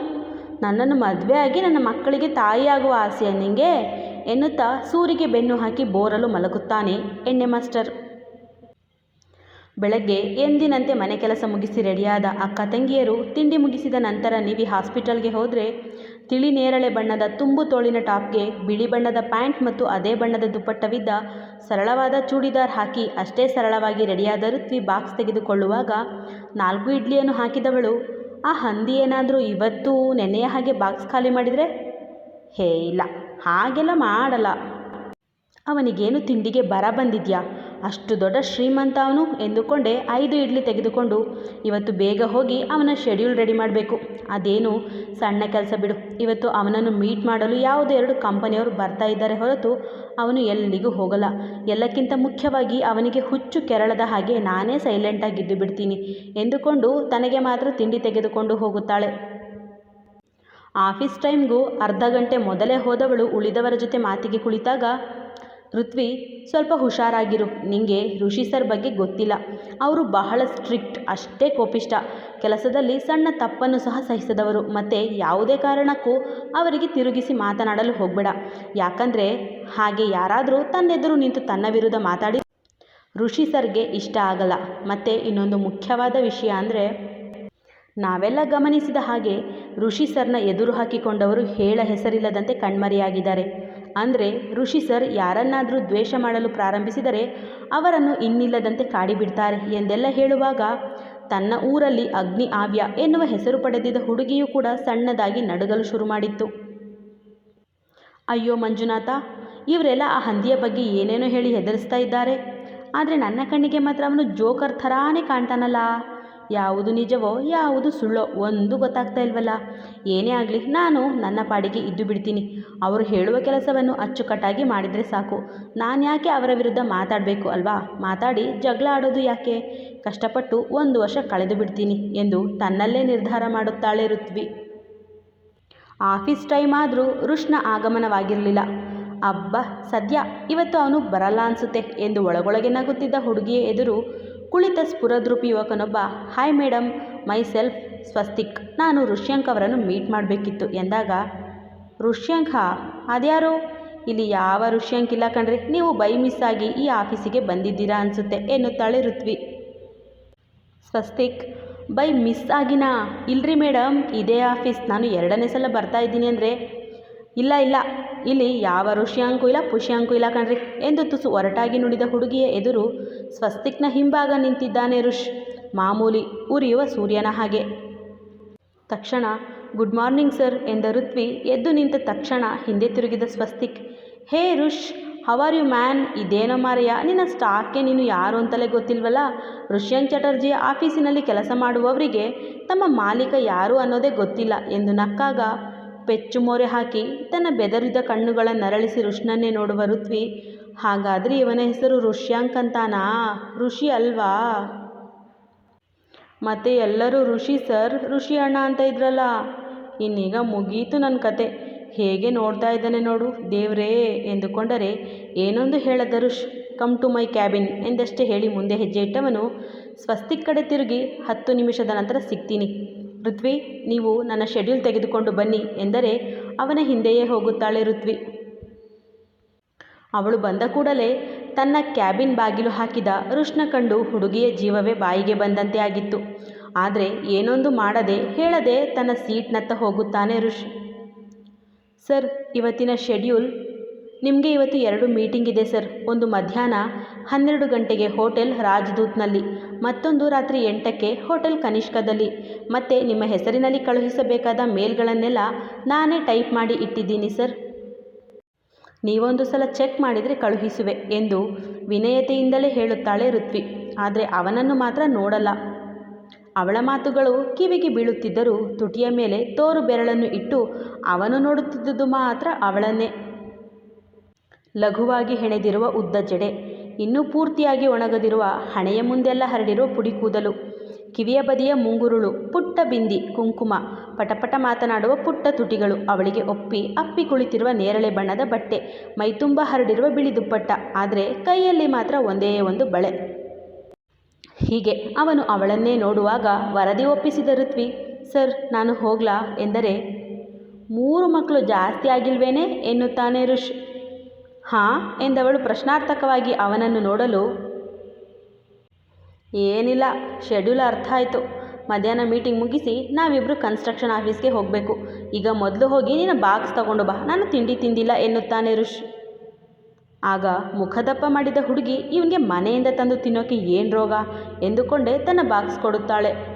ನನ್ನನ್ನು ಮದುವೆ ಆಗಿ ನನ್ನ ಮಕ್ಕಳಿಗೆ ತಾಯಿಯಾಗುವ ಆಸೆಯ ನಿಂಗೆ ಎನ್ನುತ್ತಾ ಸೂರಿಗೆ ಬೆನ್ನು ಹಾಕಿ ಬೋರಲು ಮಲಗುತ್ತಾನೆ ಎಣ್ಣೆ ಮಾಸ್ಟರ್. ಬೆಳಗ್ಗೆ ಎಂದಿನಂತೆ ಮನೆ ಕೆಲಸ ಮುಗಿಸಿ ರೆಡಿಯಾದ ಅಕ್ಕ ತಂಗಿಯರು ತಿಂಡಿ ಮುಗಿಸಿದ ನಂತರ ನಿವಿ ಹಾಸ್ಪಿಟಲ್ಗೆ ಹೋದರೆ ತಿಳಿ ನೇರಳೆ ಬಣ್ಣದ ತುಂಬು ತೋಳಿನ ಟಾಪ್ಗೆ ಬಿಳಿ ಬಣ್ಣದ ಪ್ಯಾಂಟ್ ಮತ್ತು ಅದೇ ಬಣ್ಣದ ದುಪ್ಪಟ್ಟವಿದ್ದ ಸರಳವಾದ ಚೂಡಿದಾರ್ ಹಾಕಿ ಅಷ್ಟೇ ಸರಳವಾಗಿ ರೆಡಿಯಾದ ಋತ್ವಿ ಬಾಕ್ಸ್ ತೆಗೆದುಕೊಳ್ಳುವಾಗ ನಾಲ್ಕು ಇಡ್ಲಿಯನ್ನು ಹಾಕಿದವಳು, ಆ ಹಂದಿ ಏನಾದರೂ ಇವತ್ತು ನೆನೆಯ ಹಾಗೆ ಬಾಕ್ಸ್ ಖಾಲಿ ಮಾಡಿದರೆ? ಹೇ ಇಲ್ಲ, ಹಾಗೆಲ್ಲ ಮಾಡಲ್ಲ. ಅವನಿಗೇನು ತಿಂಡಿಗೆ ಬರ ಬಂದಿದ್ಯಾ? ಅಷ್ಟು ದೊಡ್ಡ ಶ್ರೀಮಂತ ಅವನು ಎಂದುಕೊಂಡೆ ಐದು ಇಡ್ಲಿ ತೆಗೆದುಕೊಂಡು ಇವತ್ತು ಬೇಗ ಹೋಗಿ ಅವನ ಶೆಡ್ಯೂಲ್ ರೆಡಿ ಮಾಡಬೇಕು. ಅದೇನು? ಸಣ್ಣ ಕೆಲಸ ಬಿಡು. ಇವತ್ತು ಅವನನ್ನು ಮೀಟ್ ಮಾಡಲು ಯಾವುದೇ ಎರಡು ಕಂಪನಿಯವರು ಬರ್ತಾ ಇದ್ದಾರೆ ಹೊರತು ಅವನು ಎಲ್ಲಿಗೂ ಹೋಗಲ್ಲ. ಎಲ್ಲಕ್ಕಿಂತ ಮುಖ್ಯವಾಗಿ ಅವನಿಗೆ ಹುಚ್ಚು ಕೆರಳದ ಹಾಗೆ ನಾನೇ ಸೈಲೆಂಟಾಗಿದ್ದು ಬಿಡ್ತೀನಿ ಎಂದುಕೊಂಡು ತನಗೆ ಮಾತ್ರ ತಿಂಡಿ ತೆಗೆದುಕೊಂಡು ಹೋಗುತ್ತಾಳೆ. ಆಫೀಸ್ ಟೈಮ್ಗೂ ಅರ್ಧ ಗಂಟೆ ಮೊದಲೇ ಹೋದವಳು ಉಳಿದವರ ಜೊತೆ ಮಾತಿಗೆ ಕುಳಿತಾಗ ಋತ್ವಿ, ಸ್ವಲ್ಪ ಹುಷಾರಾಗಿರು. ನಿಂಗೆ ಋಷಿ ಸರ್ ಬಗ್ಗೆ ಗೊತ್ತಿಲ್ಲ. ಅವರು ಬಹಳ ಸ್ಟ್ರಿಕ್ಟ್, ಅಷ್ಟೇ ಕೋಪಿಷ್ಟ ಕೆಲಸದಲ್ಲಿ ಸಣ್ಣ ತಪ್ಪನ್ನು ಸಹ ಸಹಿಸದವರು. ಮತ್ತು ಯಾವುದೇ ಕಾರಣಕ್ಕೂ ಅವರಿಗೆ ತಿರುಗಿಸಿ ಮಾತನಾಡಲು ಹೋಗಬೇಡ. ಯಾಕಂದರೆ ಹಾಗೆ ಯಾರಾದರೂ ತನ್ನೆದುರು ನಿಂತು ತನ್ನ ವಿರುದ್ಧ ಮಾತಾಡಿ ಋಷಿ ಸರ್ಗೆ ಇಷ್ಟ ಆಗಲ್ಲ. ಮತ್ತು ಇನ್ನೊಂದು ಮುಖ್ಯವಾದ ವಿಷಯ ಅಂದರೆ, ನಾವೆಲ್ಲ ಗಮನಿಸಿದ ಹಾಗೆ ಋಷಿ ಸರ್ನ ಎದುರು ಹಾಕಿಕೊಂಡವರು ಹೇಳ ಹೆಸರಿಲ್ಲದಂತೆ ಕಣ್ಮರೆಯಾಗಿದ್ದಾರೆ. ಅಂದರೆ ಋಷಿ ಸರ್ ಯಾರನ್ನಾದರೂ ದ್ವೇಷ ಮಾಡಲು ಪ್ರಾರಂಭಿಸಿದರೆ ಅವರನ್ನು ಇನ್ನಿಲ್ಲದಂತೆ ಕಾಡಿಬಿಡ್ತಾರೆ ಎಂದೆಲ್ಲ ಹೇಳುವಾಗ, ತನ್ನ ಊರಲ್ಲಿ ಅಗ್ನಿ ಆವ್ಯ ಎನ್ನುವ ಹೆಸರು ಪಡೆದಿದ್ದ ಹುಡುಗಿಯೂ ಕೂಡ ಸಣ್ಣದಾಗಿ ನಡುಗಲು ಶುರು ಮಾಡಿತ್ತು. ಅಯ್ಯೋ ಮಂಜುನಾಥ, ಇವರೆಲ್ಲ ಆ ಹಂದಿಯ ಬಗ್ಗೆ ಏನೇನೋ ಹೇಳಿ ಹೆದರಿಸ್ತಾ ಇದ್ದಾರೆ. ಆದರೆ ನನ್ನ ಕಣ್ಣಿಗೆ ಮಾತ್ರ ಅವನು ಜೋಕರ್ ಥರಾನೇ ಕಾಣ್ತಾನಲ್ಲ. ಯಾವುದು ನಿಜವೋ, ಯಾವುದು ಸುಳ್ಳೋ ಒಂದು ಗೊತ್ತಾಗ್ತಾ ಇಲ್ವಲ್ಲ? ಏನೇ ಆಗಲಿ, ನಾನು ನನ್ನ ಪಾಡಿಗೆ ಇದ್ದು ಬಿಡ್ತೀನಿ. ಅವರು ಹೇಳುವ ಕೆಲಸವನ್ನು ಅಚ್ಚುಕಟ್ಟಾಗಿ ಮಾಡಿದರೆ ಸಾಕು. ನಾನು ಯಾಕೆ ಅವರ ವಿರುದ್ಧ ಮಾತಾಡಬೇಕು ಅಲ್ವಾ? ಮಾತಾಡಿ ಜಗಳ ಆಡೋದು ಯಾಕೆ? ಕಷ್ಟಪಟ್ಟು ಒಂದು ವರ್ಷ ಕಳೆದು ಬಿಡ್ತೀನಿ ಎಂದು ತನ್ನಲ್ಲೇ ನಿರ್ಧಾರ ಮಾಡುತ್ತಾಳೆ ಋತ್ವಿ. ಆಫೀಸ್ ಟೈಮ್ ಆದರೂ ರುಷ್ನ ಆಗಮನವಾಗಿರಲಿಲ್ಲ. ಅಬ್ಬ, ಸದ್ಯ ಇವತ್ತು ಅವನು ಬರಲ್ಲ ಅನಿಸುತ್ತೆ ಎಂದು ಒಳಗೊಳಗೆ ನಗುತ್ತಿದ್ದ ಹುಡುಗಿಯ ಎದುರು ಕುಳಿತ ಸ್ಫುರದ್ರೂಪಿ ಯುವಕನೊಬ್ಬ, hi madam myself Swastik, ನಾನು ಋಷ್ಯಂಕ್ ಅವರನ್ನು ಮೀಟ್ ಮಾಡಬೇಕಿತ್ತು. ಎಂದಾಗ, ಋಷ್ಯಂಕ ಅದ್ಯಾರು? ಇಲ್ಲಿ ಯಾವ ಋಷ್ಯಂಕ್ ಇಲ್ಲ ಕಣ್ರಿ, ನೀವು ಬೈ ಮಿಸ್ ಆಗಿ ಈ ಆಫೀಸಿಗೆ ಬಂದಿದ್ದೀರಾ ಅನಿಸುತ್ತೆ ಎನ್ನುತ್ತಾಳೆ ಋತ್ವಿ. ಸ್ವಸ್ತಿಕ್, ಬೈ ಮಿಸ್ ಆಗಿನಾ? ಇಲ್ರಿ ಮೇಡಮ್ ಇದೇ ಆಫೀಸ್, ನಾನು ಎರಡನೇ ಸಲ ಬರ್ತಾ ಇದ್ದೀನಿ ಅಂದರೆ ಇಲ್ಲ ಇಲ್ಲ. ಇಲ್ಲಿ ಯಾವ ಋಷ್ಯಾಂಕು ಇಲ್ಲ, ಪುಷ್ಯಂಕು ಇಲ್ಲ ಕಣ್ರಿ. ಎಂದು ತುಸು ಒರಟಾಗಿ ನುಡಿದ ಹುಡುಗಿಯ ಎದುರು ಸ್ವಸ್ತಿಕ್ನ ಹಿಂಭಾಗ ನಿಂತಿದ್ದಾನೆ ಋಷ್. ಮಾಮೂಲಿ ಉರಿಯುವ ಸೂರ್ಯನ ಹಾಗೆ. ತಕ್ಷಣ, ಗುಡ್ ಮಾರ್ನಿಂಗ್ ಸರ್ ಎಂದ ಋತ್ವಿ ಎದ್ದು ನಿಂತ ತಕ್ಷಣ ಹಿಂದೆ ತಿರುಗಿದ Swastik. Hey Rish how are you man? ಇದೇನೋ ಮಾರಯ್ಯ, ನಿನ್ನ ಸ್ಟಾಫ್ಗೆ ನೀನು ಯಾರು ಅಂತಲೇ ಗೊತ್ತಿಲ್ವಲ್ಲ? ಋಷ್ಯನ್ ಚಟರ್ಜಿಯ ಆಫೀಸಿನಲ್ಲಿ ಕೆಲಸ ಮಾಡುವವರಿಗೆ ತಮ್ಮ ಮಾಲೀಕ ಯಾರು ಅನ್ನೋದೇ ಗೊತ್ತಿಲ್ಲ ಎಂದು ನಕ್ಕಾಗ ಪೆಚ್ಚು ಮೋರೆ ಹಾಕಿ ತನ್ನ ಬೆದರಿದ ಕಣ್ಣುಗಳ ನರಳಿಸಿ ಋಷ್ಣನ್ನೇ ನೋಡುವ ಋತ್ವಿ, ಹಾಗಾದರೆ ಇವನ ಹೆಸರು ಋಷ್ಯಾಂಕ್ ಅಂತಾನಾ? ಋಷಿ ಅಲ್ವಾ? ಮತ್ತೆ ಎಲ್ಲರೂ ಋಷಿ ಸರ್, ಋಷಿ ಅಣ್ಣ ಅಂತ ಇದ್ರಲ್ಲ? ಇನ್ನೀಗ ಮುಗೀತು ನನ್ನ ಕತೆ. ಹೇಗೆ ನೋಡ್ತಾ ಇದ್ದಾನೆ ನೋಡು, ದೇವ್ರೇ ಎಂದುಕೊಂಡರೆ, ಏನೊಂದು ಹೇಳದ Rish come to my cabin ಎಂದಷ್ಟೇ ಹೇಳಿ ಮುಂದೆ ಹೆಜ್ಜೆ ಇಟ್ಟವನು, ಸ್ವಸ್ತಿಕ್ ಕಡೆ ತಿರುಗಿ ಹತ್ತು ನಿಮಿಷದ ನಂತರ ಸಿಗ್ತೀನಿ. ಋತ್ವಿ, ನೀವು ನನ್ನ ಶೆಡ್ಯೂಲ್ ತೆಗೆದುಕೊಂಡು ಬನ್ನಿ ಎಂದರೆ ಅವನ ಹಿಂದೆಯೇ ಹೋಗುತ್ತಾಳೆ ಋತ್ವಿ. ಅವಳು ಬಂದ ಕೂಡಲೇ ತನ್ನ ಕ್ಯಾಬಿನ್ ಬಾಗಿಲು ಹಾಕಿದ ಋಷ್ನ ಕಂಡು ಹುಡುಗಿಯ ಜೀವವೇ ಬಾಯಿಗೆ ಬಂದಂತೆ ಆಗಿತ್ತು. ಆದರೆ ಏನೊಂದು ಮಾಡದೆ, ಹೇಳದೆ ತನ್ನ ಸೀಟ್ನತ್ತ ಹೋಗುತ್ತಾನೆ ಋಷ್. ಸರ್, ಇವತ್ತಿನ ಶೆಡ್ಯೂಲ್ ನಿಮಗೆ ಇವತ್ತು ಎರಡು ಮೀಟಿಂಗ್ ಇದೆ ಸರ್. ಒಂದು ಮಧ್ಯಾಹ್ನ ಹನ್ನೆರಡು ಗಂಟೆಗೆ ಹೋಟೆಲ್ ರಾಜದೂತ್ನಲ್ಲಿ. ಮತ್ತೊಂದು ರಾತ್ರಿ ಎಂಟಕ್ಕೆ ಹೋಟೆಲ್ ಕನಿಷ್ಕದಲ್ಲಿ. ಮತ್ತು ನಿಮ್ಮ ಹೆಸರಿನಲ್ಲಿ ಕಳುಹಿಸಬೇಕಾದ ಮೇಲ್ಗಳನ್ನೆಲ್ಲ ನಾನೇ ಟೈಪ್ ಮಾಡಿ ಇಟ್ಟಿದ್ದೀನಿ, ಸರ್. ನೀವೊಂದು ಸಲ ಚೆಕ್ ಮಾಡಿದರೆ ಕಳುಹಿಸುವೆ ಎಂದು ವಿನಯತೆಯಿಂದಲೇ ಹೇಳುತ್ತಾಳೆ ಋತ್ವಿ. ಆದರೆ ಅವನನ್ನು ಮಾತ್ರ ನೋಡಲ್ಲ. ಅವಳ ಮಾತುಗಳು ಕಿವಿಗೆ ಬೀಳುತ್ತಿದ್ದರೂ ತುಟಿಯ ಮೇಲೆ ತೋರು ಬೆರಳನ್ನು ಇಟ್ಟು ಅವನು ನೋಡುತ್ತಿದ್ದುದು ಮಾತ್ರ ಅವಳನ್ನೇ. ಲಘುವಾಗಿ ಹೆಣೆದಿರುವ ಉದ್ದ ಜಡೆ ಇನ್ನೂ ಪೂರ್ತಿಯಾಗಿ ಒಣಗದಿರುವ ಹಣೆಯ ಮುಂದೆಲ್ಲ ಹರಡಿರುವ ಪುಡಿ ಕೂದಲು, ಕಿವಿಯ ಬದಿಯ ಮುಂಗುರುಳು, ಪುಟ್ಟ ಬಿಂದಿ, ಕುಂಕುಮ, ಪಟಪಟ ಮಾತನಾಡುವ ಪುಟ್ಟ ತುಟಿಗಳು, ಅವಳಿಗೆ ಒಪ್ಪಿ ಅಪ್ಪಿ ಕುಳಿತಿರುವ ನೇರಳೆ ಬಣ್ಣದ ಬಟ್ಟೆ ಮೈತುಂಬ ಹರಡಿರುವ ಬಿಳಿ ದುಪ್ಪಟ್ಟ, ಆದರೆ ಕೈಯಲ್ಲಿ ಮಾತ್ರ ಒಂದೇ ಒಂದು ಬಳೆ. ಹೀಗೆ ಅವನು ಅವಳನ್ನೇ ನೋಡುವಾಗ ವರದಿ ಒಪ್ಪಿಸಿದ ಋತ್ವಿ, ಸರ್, ನಾನು ಹೋಗ್ಲಾ? ಎಂದರೆ, ಮೂರು ಮಕ್ಕಳು ಜಾಸ್ತಿ ಆಗಿಲ್ವೇನೆ? ಎನ್ನುತ್ತಾನೆ ಋಷ್. ಹಾಂ ಎಂದವಳು ಪ್ರಶ್ನಾರ್ಥಕವಾಗಿ ಅವನನ್ನು ನೋಡಲು. ಏನಿಲ್ಲ, ಶೆಡ್ಯೂಲ್ ಅರ್ಥ ಆಯಿತು. ಮಧ್ಯಾಹ್ನ ಮೀಟಿಂಗ್ ಮುಗಿಸಿ ನಾವಿಬ್ಬರು ಕನ್ಸ್ಟ್ರಕ್ಷನ್ ಆಫೀಸ್ಗೆ ಹೋಗಬೇಕು. ಈಗ ಮೊದಲು ಹೋಗಿ ನೀನು ಬಾಕ್ಸ್ ತಗೊಂಡು ಬಾ, ನಾನು ತಿಂಡಿ ತಿಂದಿಲ್ಲ ಎನ್ನುತ್ತಾನೆ ಋಷ್. ಆಗ ಮುಖದಪ್ಪ ಮಾಡಿದ ಹುಡುಗಿ ಇವನಿಗೆ ಮನೆಯಿಂದ ತಂದು ತಿನ್ನೋಕೆ ಏನು ರೋಗ? ಎಂದುಕೊಂಡೇ ತನ್ನ ಬಾಕ್ಸ್ ಕೊಡುತ್ತಾಳೆ.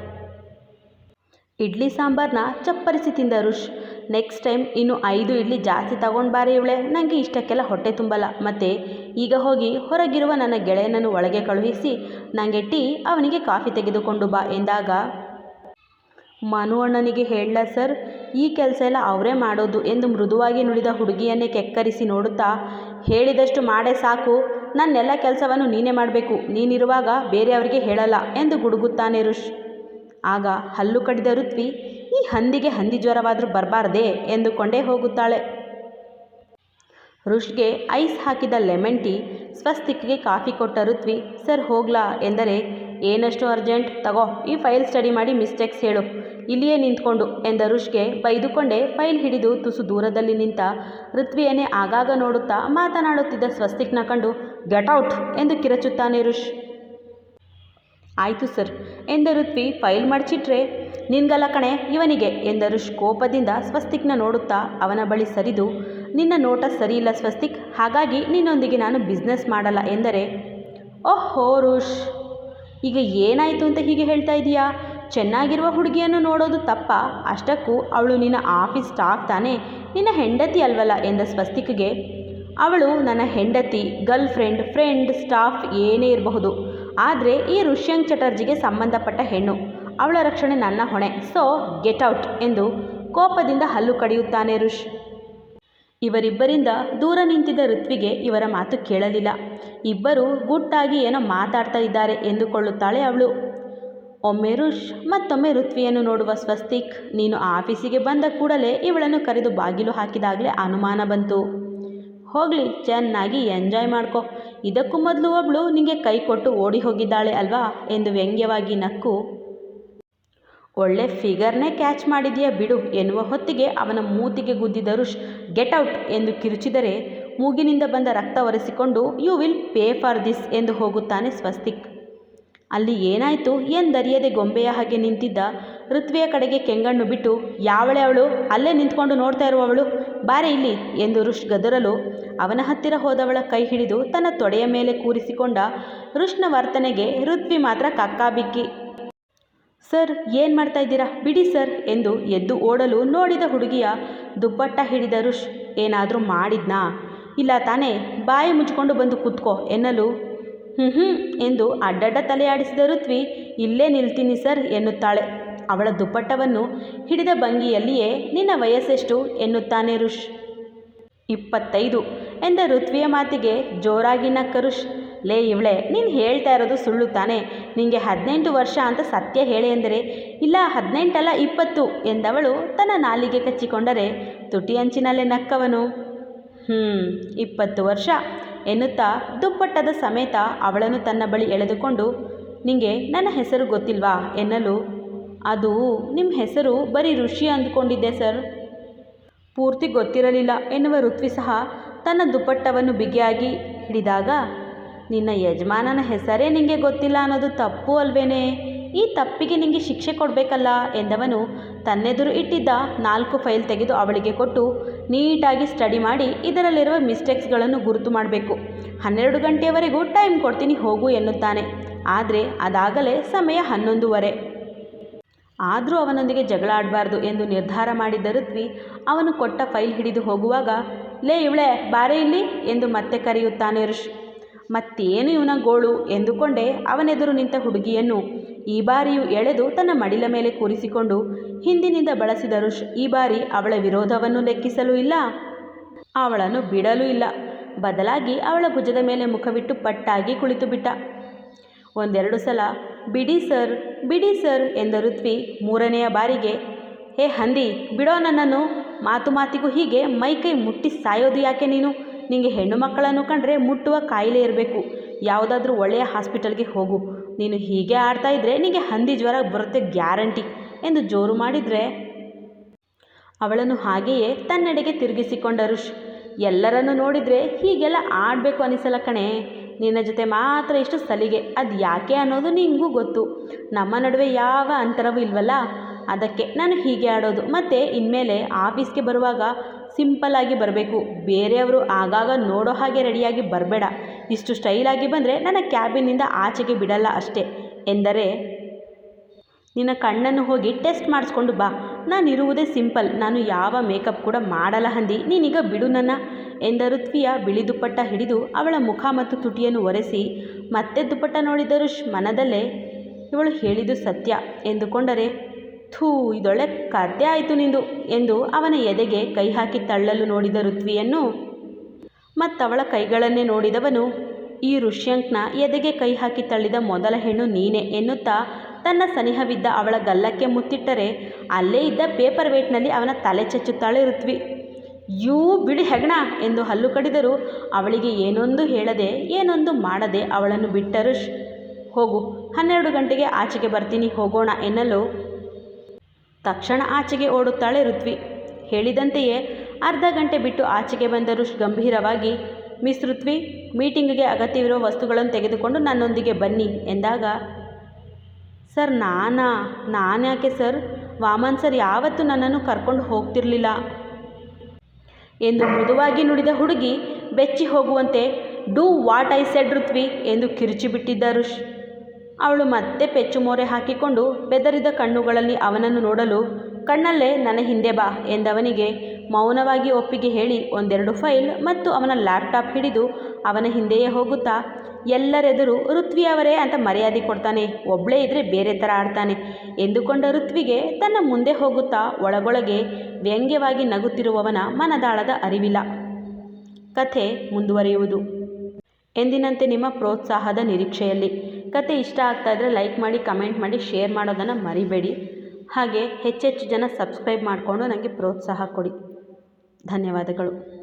ಇಡ್ಲಿ ಸಾಂಬಾರನ್ನ ಚಪ್ಪರಿಸಿ ತಿಂದ ಋಷ್ ನೆಕ್ಸ್ಟ್ ಟೈಮ್ ಇನ್ನು ಐದು ಇಡ್ಲಿ ಜಾಸ್ತಿ ತಗೊಂಡು ಬಾರಿ ಇವಳೆ. ನನಗೆ ಇಷ್ಟಕ್ಕೆಲ್ಲ ಹೊಟ್ಟೆ ತುಂಬಲ್ಲ. ಮತ್ತು ಈಗ ಹೋಗಿ ಹೊರಗಿರುವ ನನ್ನ ಗೆಳೆಯನನ್ನು ಒಳಗೆ ಕಳುಹಿಸಿ ನನಗೆ ಟೀ, ಅವನಿಗೆ ಕಾಫಿ ತೆಗೆದುಕೊಂಡು ಬಾ ಎಂದಾಗ, ಮನು ಅಣ್ಣನಿಗೆ ಹೇಳಲ ಸರ್, ಈ ಕೆಲಸ ಎಲ್ಲ ಅವರೇ ಮಾಡೋದು ಎಂದು ಮೃದುವಾಗಿ ನುಡಿದ ಹುಡುಗಿಯನ್ನೇ ಕೆಕ್ಕರಿಸಿ ನೋಡುತ್ತಾ, ಹೇಳಿದಷ್ಟು ಮಾಡೇ ಸಾಕು. ನನ್ನೆಲ್ಲ ಕೆಲಸವನ್ನು ನೀನೇ ಮಾಡಬೇಕು. ನೀನಿರುವಾಗ ಬೇರೆಯವರಿಗೆ ಹೇಳಲ್ಲ ಎಂದು ಗುಡುಗುತ್ತಾನೆ ಋಷ್. ಆಗ ಹಲ್ಲು ಕಡಿದ ಋತ್ವಿ ಈ ಹಂದಿಗೆ ಹಂದಿ ಜ್ವರವಾದರೂ ಬರಬಾರ್ದೇ ಎಂದುಕೊಂಡೇ ಹೋಗುತ್ತಾಳೆ. ರುಷ್ಗೆ ಐಸ್ ಹಾಕಿದ ಲೆಮನ್ ಟೀ, ಸ್ವಸ್ತಿಕ್ಗೆ ಕಾಫಿ ಕೊಟ್ಟ ಋತ್ವಿ, ಸರ್ ಹೋಗ್ಲಾ? ಎಂದರೆ, ಏನಷ್ಟು ಅರ್ಜೆಂಟ್? ತಗೋ, ಈ ಫೈಲ್ ಸ್ಟಡಿ ಮಾಡಿ ಮಿಸ್ಟೇಕ್ಸ್ ಹೇಳು. ಇಲ್ಲಿಯೇ ನಿಂತ್ಕೊಂಡು, ಎಂದ ರುಷ್ಗೆ ಬೈದುಕೊಂಡೇ ಫೈಲ್ ಹಿಡಿದು ತುಸು ದೂರದಲ್ಲಿ ನಿಂತ ಋತ್ವಿಯನ್ನೇ ಆಗಾಗ ನೋಡುತ್ತಾ ಮಾತನಾಡುತ್ತಿದ್ದ ಸ್ವಸ್ತಿಕ್ನ ಕಂಡು, ಗೆಟ್ ಔಟ್! ಎಂದು ಕಿರಚುತ್ತಾನೆ ಋಷ್ ಆಯಿತು ಸರ್ ಎಂದ ತ್ವಿ ಫೈಲ್ ಮಡಚಿಟ್ರೆ, ನಿನ್ಗಲ್ಲ ಕಣೆ, ಇವನಿಗೆ ಎಂದರು ಕೋಪದಿಂದ ಸ್ವಸ್ತಿಕ್ನ ನೋಡುತ್ತಾ ಅವನ ಬಳಿ ಸರಿದು, ನಿನ್ನ ನೋಟ ಸರಿಯಿಲ್ಲ ಸ್ವಸ್ತಿಕ್, ಹಾಗಾಗಿ ನಿನ್ನೊಂದಿಗೆ ನಾನು ಬಿಸ್ನೆಸ್ ಮಾಡಲ್ಲ ಎಂದರೆ, ಓಹೋ ರುಷ್, ಈಗ ಏನಾಯಿತು ಅಂತ ಹೀಗೆ ಹೇಳ್ತಾ ಇದೀಯಾ? ಚೆನ್ನಾಗಿರುವ ಹುಡುಗಿಯನ್ನು ನೋಡೋದು ತಪ್ಪ, ಅಷ್ಟಕ್ಕೂ ಅವಳು ನಿನ್ನ ಆಫೀಸ್ ಸ್ಟಾಫ್ ತಾನೇ, ನಿನ್ನ ಹೆಂಡತಿ ಅಲ್ವಲ್ಲ ಎಂದ ಸ್ವಸ್ತಿಕ್ಗೆ, ಅವಳು ನನ್ನ ಹೆಂಡತಿ ಗರ್ಲ್ ಫ್ರೆಂಡ್ ಫ್ರೆಂಡ್, ಸ್ಟಾಫ್ ಏನೇ ಇರಬಹುದು ಆದರೆ ಈ ಋಷ್ಯಂಕ್ ಚಟರ್ಜಿಗೆ ಸಂಬಂಧಪಟ್ಟ ಹೆಣ್ಣು. ಅವಳ ರಕ್ಷಣೆ ನನ್ನ ಹೊಣೆ. ಸೊ, ಗೆಟ್ ಔಟ್ ಎಂದು ಕೋಪದಿಂದ ಹಲ್ಲು ಕಡಿಯುತ್ತಾನೆ ಋಷ್ ಇವರಿಬ್ಬರಿಂದ ದೂರ ನಿಂತಿದ್ದ ಋತ್ವಿಗೆ ಇವರ ಮಾತು ಕೇಳಲಿಲ್ಲ. ಇಬ್ಬರು ಗುಟ್ಟಾಗಿ ಏನೋ ಮಾತಾಡ್ತಾ ಇದ್ದಾರೆ ಎಂದುಕೊಳ್ಳುತ್ತಾಳೆ ಅವಳು. ಒಮ್ಮೆ ಋಷ್ ಮತ್ತೊಮ್ಮೆ ಋತ್ವಿಯನ್ನು ನೋಡುವ ಸ್ವಸ್ತಿಕ್, ನೀನು ಆಫೀಸಿಗೆ ಬಂದ ಕೂಡಲೇ ಇವಳನ್ನು ಕರೆದು ಬಾಗಿಲು ಹಾಕಿದಾಗಲೇ ಅನುಮಾನ ಬಂತು. ಹೋಗಲಿ, ಚೆನ್ನಾಗಿ ಎಂಜಾಯ್ ಮಾಡ್ಕೊ. ಇದಕ್ಕೂ ಮೊದಲು ಒಬ್ಬಳು ನಿಮಗೆ ಕೈ ಕೊಟ್ಟು ಓಡಿ ಹೋಗಿದ್ದಾಳೆ ಅಲ್ವಾ ಎಂದು ವ್ಯಂಗ್ಯವಾಗಿ ನಕ್ಕು. ಒಳ್ಳೆ ಫಿಗರ್ನೇ ಕ್ಯಾಚ್ ಮಾಡಿದೆಯಾ ಬಿಡು ಎನ್ನುವ ಹೊತ್ತಿಗೆ ಅವನ ಮೂತಿಗೆ ಗುದ್ದಿದ ರುಷ್, ಗೆಟ್ ಔಟ್ ಎಂದು ಕಿರುಚಿದರೆ ಮೂಗಿನಿಂದ ಬಂದ ರಕ್ತ ಒರೆಸಿಕೊಂಡು, you will pay for this ಎಂದು ಹೋಗುತ್ತಾನೆ ಸ್ವಸ್ತಿಕ್. ಅಲ್ಲಿ ಏನಾಯಿತು? ಎಂದರಿಯದೆ ಗೊಂಬೆಯ ಹಾಗೆ ನಿಂತಿದ್ದ? ಋತ್ವಿಯ ಕಡೆಗೆ ಕೆಂಗಣ್ಣು ಬಿಟ್ಟು, ಯಾವಳೆ ಅವಳು? ಅಲ್ಲೇ ನಿಂತ್ಕೊಂಡು ನೋಡ್ತಾ ಇರುವವಳು? ಬಾರೆ ಇಲ್ಲಿ ಎಂದು ಋಷ್ ಗದರಲು ಅವನ ಹತ್ತಿರ ಹೋದವಳ ಕೈ ಹಿಡಿದು ತನ್ನ ತೊಡೆಯ ಮೇಲೆ ಕೂರಿಸಿಕೊಂಡ ಋಷ್ನ ವರ್ತನೆಗೆ ಋತ್ವಿ ಮಾತ್ರ ಕಕ್ಕಾಬಿಕ್ಕಿ. ಸರ್, ಏನು ಮಾಡ್ತಾ ಇದ್ದೀರಾ? ಬಿಡಿ ಸರ್ ಎಂದು ಎದ್ದು ಓಡಲು ನೋಡಿದ ಹುಡುಗಿಯ ದುಪ್ಪಟ್ಟ ಹಿಡಿದ ರುಷ್, ಏನಾದರೂ ಮಾಡಿದ್ನಾ? ಇಲ್ಲ ತಾನೇ, ಬಾಯಿ ಮುಚ್ಕೊಂಡು ಬಂದು ಕೂತ್ಕೋ ಎನ್ನಲು. ಹ್ಞೂ ಹ್ಞೂ ಎಂದು ಅಡ್ಡಡ್ಡ ತಲೆಯಾಡಿಸಿದ ಋತ್ವಿ, ಇಲ್ಲೇ ನಿಲ್ತೀನಿ ಸರ್ ಎನ್ನುತ್ತಾಳೆ. ಅವಳ ದುಪ್ಪಟ್ಟವನ್ನು ಹಿಡಿದ ಭಂಗಿಯಲ್ಲಿಯೇ, ನಿನ್ನ ವಯಸ್ಸೆಷ್ಟು? ಎನ್ನುತ್ತಾನೆ ಋಷ್. ಇಪ್ಪತ್ತೈದು. ಎಂದ ಋತ್ವಿಯ ಮಾತಿಗೆ ಜೋರಾಗಿ ನಕ್ಕ ಲೇ ಇವಳೆ, ನೀನು ಹೇಳ್ತಾ ಇರೋದು ಸುಳ್ಳು ತಾನೆ. ನಿನಗೆ ಹದಿನೆಂಟು ವರ್ಷ ಅಂತ ಸತ್ಯ ಹೇಳಿ ಎಂದರೆ, ಇಲ್ಲ ಹದಿನೆಂಟಲ್ಲ ಇಪ್ಪತ್ತು ಎಂದವಳು ತನ್ನ ನಾಲಿಗೆ ಕಚ್ಚಿಕೊಂಡರೆ, ತುಟಿ ಅಂಚಿನಲ್ಲೇ ನಕ್ಕವನು. ಹ್ಞೂ ಇಪ್ಪತ್ತು ವರ್ಷ ಎನ್ನುತ್ತಾ ದುಪ್ಪಟ್ಟದ ಸಮೇತ ಅವಳನ್ನು ತನ್ನ ಬಳಿ ಎಳೆದುಕೊಂಡು, ನಿಂಗೆ ನನ್ನ ಹೆಸರು ಗೊತ್ತಿಲ್ವಾ? ಎನ್ನಲು ಅದು ನಿಮ್ಮ ಹೆಸರು ಬರೀ ಋಷಿ ಅಂದ್ಕೊಂಡಿದ್ದೆ, ಸರ್. ಪೂರ್ತಿ ಗೊತ್ತಿರಲಿಲ್ಲ ಎನ್ನುವ ಋತ್ವಿ ಸಹ ತನ್ನ ದುಪ್ಪಟ್ಟವನ್ನು ಬಿಗಿಯಾಗಿ ಹಿಡಿದಾಗ, ನಿನ್ನ ಯಜಮಾನನ ಹೆಸರೇ ನಿಮಗೆ ಗೊತ್ತಿಲ್ಲ ಅನ್ನೋದು ತಪ್ಪು ಅಲ್ವೇನೆ? ಈ ತಪ್ಪಿಗೆ ನಿಮಗೆ ಶಿಕ್ಷೆ ಕೊಡಬೇಕಲ್ಲ ಎಂದವನು ತನ್ನೆದುರು ಇಟ್ಟಿದ್ದ ನಾಲ್ಕು ಫೈಲ್ ತೆಗೆದು ಅವಳಿಗೆ ಕೊಟ್ಟು ನೀಟಾಗಿ ಸ್ಟಡಿ ಮಾಡಿ ಇದರಲ್ಲಿರುವ ಮಿಸ್ಟೇಕ್ಸ್ಗಳನ್ನು ಗುರುತು ಮಾಡಬೇಕು. ಹನ್ನೆರಡು ಗಂಟೆಯವರೆಗೂ ಟೈಮ್ ಕೊಡ್ತೀನಿ ಹೋಗು ಎನ್ನುತ್ತಾನೆ. ಆದರೆ ಅದಾಗಲೇ ಸಮಯ ಹನ್ನೊಂದುವರೆ. ಆದರೂ ಅವನೊಂದಿಗೆ ಜಗಳ ಆಡಬಾರ್ದು ಎಂದು ನಿರ್ಧಾರ ಮಾಡಿದ್ದ ಋತ್ವಿ, ಅವನು ಕೊಟ್ಟ ಫೈಲ್ ಹಿಡಿದು ಹೋಗುವಾಗ, ಲೇ ಇವಳೆ, ಬಾರೆ ಇಲ್ಲಿ? ಎಂದು ಮತ್ತೆ ಕರೆಯುತ್ತಾನೆ ಋಷ್. ಮತ್ತೇನು ಇವನ ಗೋಳು? ಎಂದುಕೊಂಡೆ ಅವನೆದುರು ನಿಂತ ಹುಡುಗಿಯನ್ನು ಈ ಬಾರಿಯೂ ಎಳೆದು ತನ್ನ ಮಡಿಲ ಮೇಲೆ ಕೂರಿಸಿಕೊಂಡು ಹಿಂದಿನಿಂದ ಬಳಸಿದ ಋಷ್ ಈ ಬಾರಿ ಅವಳ ವಿರೋಧವನ್ನು ಲೆಕ್ಕಿಸಲು ಇಲ್ಲ, ಅವಳನ್ನು ಬಿಡಲೂ ಇಲ್ಲ. ಬದಲಾಗಿ ಅವಳ ಭುಜದ ಮೇಲೆ ಮುಖವಿಟ್ಟು ಪಟ್ಟಾಗಿ ಕುಳಿತುಬಿಟ್ಟ. ಒಂದೆರಡು ಸಲ ಬಿಡಿ ಸರ್ ಬಿಡಿ ಸರ್ ಎಂದ ಋತ್ವಿ ಮೂರನೆಯ ಬಾರಿಗೆ, ಹೇ ಹಂದಿ, ಬಿಡೋ ನನ್ನನ್ನು. ಮಾತು ಮಾತಿಗೂ ಹೀಗೆ ಮೈಕೈ ಮುಟ್ಟಿ ಸಾಯೋದು ಯಾಕೆ ನೀನು? ನಿನಗೆ ಹೆಣ್ಣು ಮಕ್ಕಳನ್ನು ಕಂಡ್ರೆ ಮುಟ್ಟುವ ಕಾಯಿಲೆ ಇರಬೇಕು. ಯಾವುದಾದ್ರೂ ಒಳ್ಳೆಯ ಹಾಸ್ಪಿಟಲ್ಗೆ ಹೋಗು. ನೀನು ಹೀಗೆ ಆಡ್ತಾ ಇದ್ದರೆ ನಿನಗೆ ಹಂದಿ ಜ್ವರ ಬರುತ್ತೆ ಗ್ಯಾರಂಟಿ ಎಂದು ಜೋರು ಮಾಡಿದರೆ, ಅವಳನ್ನು ಹಾಗೆಯೇ ತನ್ನೆಡೆಗೆ ತಿರುಗಿಸಿಕೊಂಡ ಋಷ್, ಎಲ್ಲರನ್ನು ನೋಡಿದರೆ ಹೀಗೆಲ್ಲ ಆಡಬೇಕು ಅನಿಸಲ್ಲ ಕಣೆ. ನಿನ್ನ ಜೊತೆ ಮಾತ್ರ ಇಷ್ಟು ಸಲಿಗೆ. ಅದು ಯಾಕೆ ಅನ್ನೋದು ನಿಂಗೂ ಗೊತ್ತು. ನಮ್ಮ ನಡುವೆ ಯಾವ ಅಂತರವೂ ಇಲ್ವಲ್ಲ? ಅದಕ್ಕೆ ನಾನು ಹೀಗೆ ಆಡೋದು. ಮತ್ತು ಇನ್ಮೇಲೆ ಆಫೀಸ್ಗೆ ಬರುವಾಗ ಸಿಂಪಲ್ಲಾಗಿ ಬರಬೇಕು. ಬೇರೆಯವರು ಆಗಾಗ ನೋಡೋ ಹಾಗೆ ರೆಡಿಯಾಗಿ ಬರಬೇಡ. ಇಷ್ಟು ಸ್ಟೈಲಾಗಿ ಬಂದರೆ ನನ್ನ ಕ್ಯಾಬಿನಿಂದ ಆಚೆಗೆ ಬಿಡಲ್ಲ ಅಷ್ಟೇ. ಎಂದರೆ, ನಿನ್ನ ಕಣ್ಣನ್ನು ಹೋಗಿ ಟೆಸ್ಟ್ ಮಾಡಿಸ್ಕೊಂಡು ಬಾ. ನಾನಿರುವುದೇ ಸಿಂಪಲ್. ನಾನು ಯಾವ ಮೇಕಪ್ ಕೂಡ ಮಾಡಲ್ಲ ಹಂದಿ. ನೀನೀಗ ಬಿಡು ನನ್ನ ಎಂದ ಋತ್ವಿಯ ಬಿಳಿ ದುಪ್ಪಟ್ಟ ಹಿಡಿದು ಅವಳ ಮುಖ ಮತ್ತು ತುಟಿಯನ್ನು ಒರೆಸಿ, ಮತ್ತೆ ದುಪ್ಪಟ್ಟ ನೋಡಿದರು ಮನದಲ್ಲೇ ಇವಳು ಹೇಳಿದು ಸತ್ಯ ಎಂದುಕೊಂಡರೆ, ಥೂ, ಇದೊಳ್ಳೆ ಕತೆ ಆಯಿತು ನಿಂದು ಎಂದು ಅವನ ಎದೆಗೆ ಕೈ ಹಾಕಿ ತಳ್ಳಲು ನೋಡಿದ ಋತ್ವಿಯನ್ನು ಮತ್ತವಳ ಕೈಗಳನ್ನೇ ನೋಡಿದವನು, ಈ ಋಷ್ಯಂಕ್ನ ಎದೆಗೆ ಕೈ ಹಾಕಿ ತಳ್ಳಿದ ಮೊದಲ ಹೆಣ್ಣು ನೀನೆ ಎನ್ನುತ್ತಾ ತನ್ನ ಸನಿಹವಿದ್ದ ಅವಳ ಗಲ್ಲಕ್ಕೆ ಮುತ್ತಿಟ್ಟರೆ ಅಲ್ಲೇ ಇದ್ದ ಪೇಪರ್ ವೇಟ್ನಲ್ಲಿ ಅವನ ತಲೆ ಚಚ್ಚುತ್ತಾಳೆ ಋತ್ವಿ. ಯೂ ಬಿಡಿ ಹೆಗಣ ಎಂದು ಹಲ್ಲು ಕಡಿದರೂ ಅವಳಿಗೆ ಏನೊಂದು ಹೇಳದೆ ಏನೊಂದು ಮಾಡದೆ ಅವಳನ್ನು ಬಿಟ್ಟರು ಹೋಗು, ಹನ್ನೆರಡು ಗಂಟೆಗೆ ಆಚೆಗೆ ಬರ್ತೀನಿ, ಹೋಗೋಣ ಎನ್ನಲು ತಕ್ಷಣ ಆಚೆಗೆ ಓಡುತ್ತಾಳೆ ಋತ್ವಿ. ಹೇಳಿದಂತೆಯೇ ಅರ್ಧ ಗಂಟೆ ಬಿಟ್ಟು ಆಚೆಗೆ ಬಂದ ರುಷ್ ಗಂಭೀರವಾಗಿ, ಮಿಸ್ ಋತ್ವಿ ಮೀಟಿಂಗಿಗೆ ಅಗತ್ಯವಿರುವ ವಸ್ತುಗಳನ್ನು ತೆಗೆದುಕೊಂಡು ನನ್ನೊಂದಿಗೆ ಬನ್ನಿ ಎಂದಾಗ ಸರ್, ನಾನಾ, ನಾನ್ಯಾಕೆ ಸರ್? ವಾಮನ್ ಸರ್, ಯಾವತ್ತೂ ನನ್ನನ್ನು ಕರ್ಕೊಂಡು ಹೋಗ್ತಿರಲಿಲ್ಲ. ಎಂದು ಮೃದುವಾಗಿ ನುಡಿದ ಹುಡುಗಿ ಬೆಚ್ಚಿ ಹೋಗುವಂತೆ, do what I said, Ruthvi ಎಂದು ಕಿರುಚಿಬಿಟ್ಟಿದ್ದ ರುಷ್ ಅವಳು ಮತ್ತೆ ಪೆಚ್ಚು ಮೋರೆ ಹಾಕಿಕೊಂಡು ಬೆದರಿದ ಕಣ್ಣುಗಳಲ್ಲಿ ಅವನನ್ನು ನೋಡಲು, ಕಣ್ಣಲ್ಲೇ ನನ್ನ ಹಿಂದೆ ಬಾ ಎಂದವನಿಗೆ ಮೌನವಾಗಿ ಒಪ್ಪಿಗೆ ಹೇಳಿ ಒಂದೆರಡು ಫೈಲ್ ಮತ್ತು ಅವನ ಲ್ಯಾಪ್ಟಾಪ್ ಹಿಡಿದು ಅವನ ಹಿಂದೆಯೇ ಹೋಗುತ್ತಾ ಎಲ್ಲರೆದುರು ಋತ್ವಿ ಅವರೇ ಅಂತ ಮರ್ಯಾದೆ ಕೊಡ್ತಾನೆ. ಒಬ್ಬಳೇ ಇದ್ದರೆ ಬೇರೆ ಥರ ಆಡ್ತಾನೆ. ಎಂದುಕೊಂಡ ಋತ್ವಿಗೆ ತನ್ನ ಮುಂದೆ ಹೋಗುತ್ತಾ ಒಳಗೊಳಗೆ ವ್ಯಂಗ್ಯವಾಗಿ ನಗುತ್ತಿರುವವನ ಮನದಾಳದ ಅರಿವಿಲ್ಲ. ಕಥೆ ಮುಂದುವರಿಯುವುದು. ಎಂದಿನಂತೆ ನಿಮ್ಮ ಪ್ರೋತ್ಸಾಹದ ನಿರೀಕ್ಷೆಯಲ್ಲಿ. ಕತೆ ಇಷ್ಟ ಆಗ್ತಾ ಇದ್ದರೆ ಲೈಕ್ ಮಾಡಿ, ಕಮೆಂಟ್ ಮಾಡಿ, ಶೇರ್ ಮಾಡೋದನ್ನು ಮರಿಬೇಡಿ. ಹಾಗೆ ಹೆಚ್ಚೆಚ್ಚು ಜನ ಸಬ್ಸ್ಕ್ರೈಬ್ ಮಾಡಿಕೊಂಡು ನನಗೆ ಪ್ರೋತ್ಸಾಹ ಕೊಡಿ. ಧನ್ಯವಾದಗಳು.